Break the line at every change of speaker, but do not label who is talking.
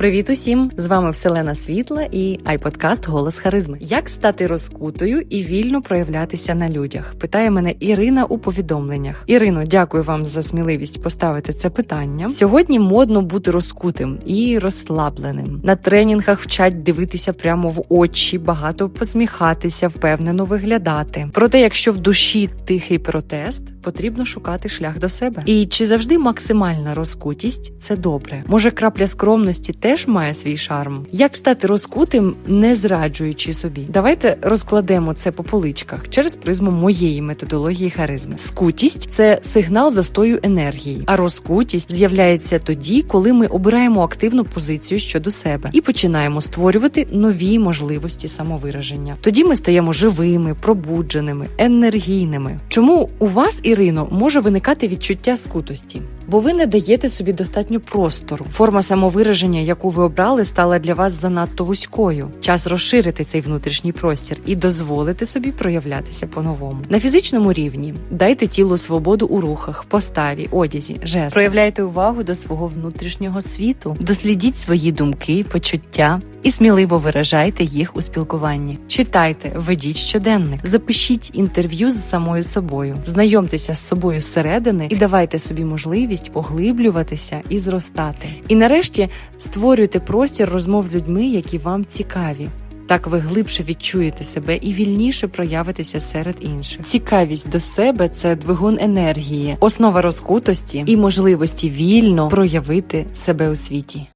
Привіт усім! З вами Вселена Світла і айподкаст Голос Харизми. Як стати розкутою і вільно проявлятися на людях? Питає мене Ірина у повідомленнях. Ірино, дякую вам за сміливість поставити це питання. Сьогодні модно бути розкутим і розслабленим. На тренінгах вчать дивитися прямо в очі, багато посміхатися, впевнено виглядати. Проте, якщо в душі тихий протест, потрібно шукати шлях до себе. І чи завжди максимальна розкутість це добре? Може, крапля скромності теж має свій шарм? Як стати розкутим, не зраджуючи собі? Давайте розкладемо це по поличках через призму моєї методології харизми. Скутість це сигнал застою енергії, а розкутість з'являється тоді, коли ми обираємо активну позицію щодо себе і починаємо створювати нові можливості самовираження. Тоді ми стаємо живими, пробудженими, енергійними. Чому у вас, Ірино, може виникати відчуття скутості? Бо ви не даєте собі достатньо простору. Форма самовираження, яку ви обрали, стала для вас занадто вузькою. Час розширити цей внутрішній простір і дозволити собі проявлятися по-новому. На фізичному рівні дайте тілу свободу у рухах, поставі, одязі, жест. Проявляйте увагу до свого внутрішнього світу, дослідіть свої думки, почуття. І сміливо виражайте їх у спілкуванні. Читайте, ведіть щоденник, запишіть інтерв'ю з самою собою, знайомтеся з собою зсередини і давайте собі можливість поглиблюватися і зростати. І нарешті створюйте простір розмов з людьми, які вам цікаві. Так ви глибше відчуєте себе і вільніше проявитеся серед інших. Цікавість до себе це двигун енергії, основа розкутості і можливості вільно проявити себе у світі.